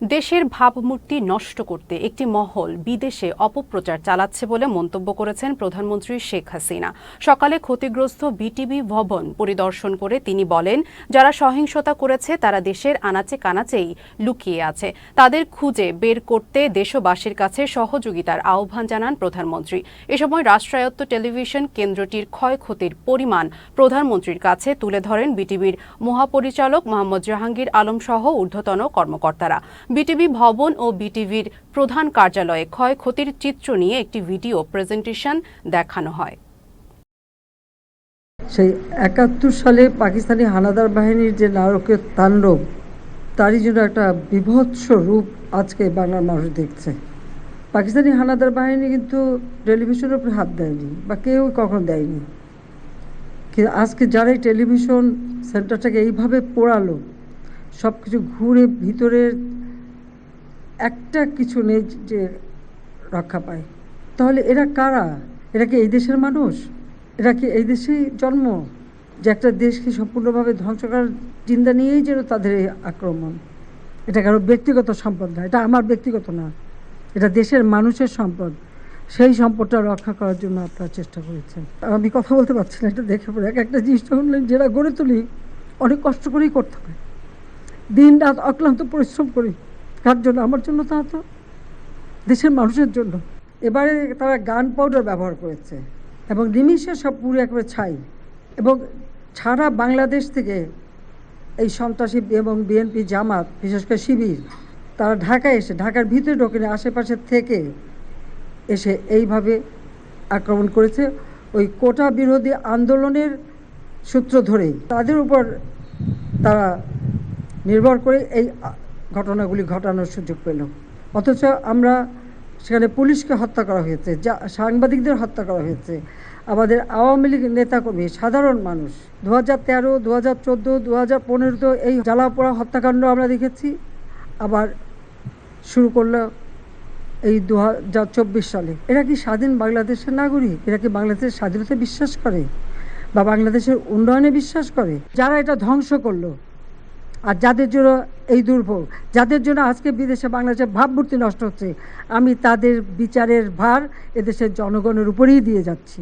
দেশের ভাবমূর্তি নষ্ট করতে একটি মহল বিদেশে অপপ্রচার চালাচ্ছে বলে মন্তব্য করেছেন প্রধানমন্ত্রী শেখ হাসিনা। সকালে ক্ষতিগ্রস্ত বিটিভি ভবন পরিদর্শন করে তিনি বলেন, যারা সহিংসতা করেছে তারা দেশের আনাচে কানাচেই লুকিয়ে আছে। তাদের খুঁজে বের করতে দেশবাসীর কাছে সহযোগিতার আহ্বান জানান প্রধানমন্ত্রী। এ সময় রাষ্ট্রায়ত্ত টেলিভিশন কেন্দ্রটির ক্ষয়ক্ষতির পরিমাণ প্রধানমন্ত্রীর কাছে তুলে ধরেন বিটিভির মহাপরিচালক মোহাম্মদ জাহাঙ্গীর আলম সহ ঊর্ধ্বতন কর্মকর্তারা। বিটিভি ভবন ও বিটিভির প্রধান কার্যালয়ে ক্ষয়ক্ষতির চিত্র নিয়ে একটি ভিডিও প্রেজেন্টেশন দেখানো হয়। সেই একাত্তর সালে পাকিস্তানি হানাদার বাহিনীর যে নারকীয় তাণ্ডব, তারই জন্য একটা বিভৎস রূপ আজকে বাংলার মানুষ দেখছে। পাকিস্তানি হানাদার বাহিনী কিন্তু টেলিভিশনের উপরে হাত দেয়নি বা কেউ কখনো দেয়নি। কিন্তু আজকে যারা টেলিভিশন সেন্টারটাকে এইভাবে পোড়ালো সব কিছু ঘুরে ভিতরের একটা কিছু নেই যে রক্ষা পায়। তাহলে এরা কারা? এরা কি এই দেশের মানুষ? এরা কি এই দেশেই জন্ম? যে একটা দেশকে সম্পূর্ণভাবে ধ্বংস করার চিন্তা নিয়েই যেন তাদের এই আক্রমণ। এটা কারও ব্যক্তিগত সম্পদ না, এটা আমার ব্যক্তিগত না। এটা দেশের মানুষের সম্পদ। সেই সম্পদটা রক্ষা করার জন্য আপনারা চেষ্টা করেছেন। আমি কথা বলতে পারছি না, এটা দেখে পড়ে এক একটা জিনিস যখন যেটা গড়ে তুলি, অনেক কষ্ট করেই করতে হয় দিন রাত অক্লান্ত পরিশ্রম করি। কার জন্য? আমার জন্য তা তো। দেশের মানুষের জন্য। এবারে তারা গান পাউডার ব্যবহার করেছে এবং নিমিষে সব পুরো একেবারে ছাই। এবং ছাড়া বাংলাদেশ থেকে এই সন্ত্রাসী এবং বিএনপি জামাত, বিশেষ করে শিবির, তারা ঢাকায় এসে, ঢাকার ভিতরে ঢোকেনি আশেপাশে থেকে এসে এইভাবে আক্রমণ করেছে। ওই কোটা বিরোধী আন্দোলনের সূত্র ধরেই তাদের উপর তারা নির্ভর করে এই ঘটনাগুলি ঘটানোর সুযোগ পেল। অথচ আমরা সেখানে পুলিশকে হত্যা করা হয়েছে, যা সাংবাদিকদের হত্যা করা হয়েছে। আমাদের আওয়ামী লীগ নেতাকর্মী, সাধারণ মানুষ দু হাজার তেরো দু হাজার চোদ্দ দু হাজার পনেরোতে এই জ্বালাপোড়া হত্যাকাণ্ড আমরা দেখেছি। আবার শুরু করল এই দু হাজার চব্বিশ সালে। এরা কি স্বাধীন বাংলাদেশের নাগরিক? এরা কি বাংলাদেশের স্বাধীনতা বিশ্বাস করে? বা বাংলাদেশের উন্নয়নে বিশ্বাস করে? যারা এটা ধ্বংস করল আর যাদের জন্য এই দুর্ভোগ, যাদের জন্য আজকে বিদেশে বাংলাদেশের ভাবমূর্তি নষ্ট হচ্ছে, আমি তাদের বিচারের ভার এদেশের জনগণের উপরেই দিয়ে যাচ্ছি।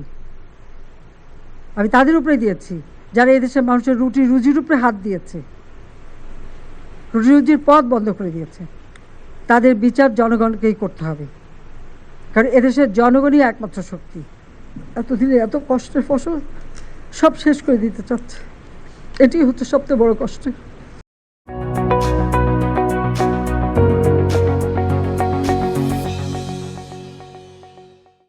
আমি তাদের উপরে দিয়েছি, যারা এদেশের মানুষের রুটি রুজির উপরে হাত দিয়েছে রুটি রুজির পথ বন্ধ করে দিয়েছে। তাদের বিচার জনগণকেই করতে হবে, কারণ এদেশের জনগণই একমাত্র শক্তি। এতদিনে এত কষ্টের ফসল সব শেষ করে দিতে চাচ্ছে। এটি হচ্ছে সবচেয়ে বড় কষ্ট।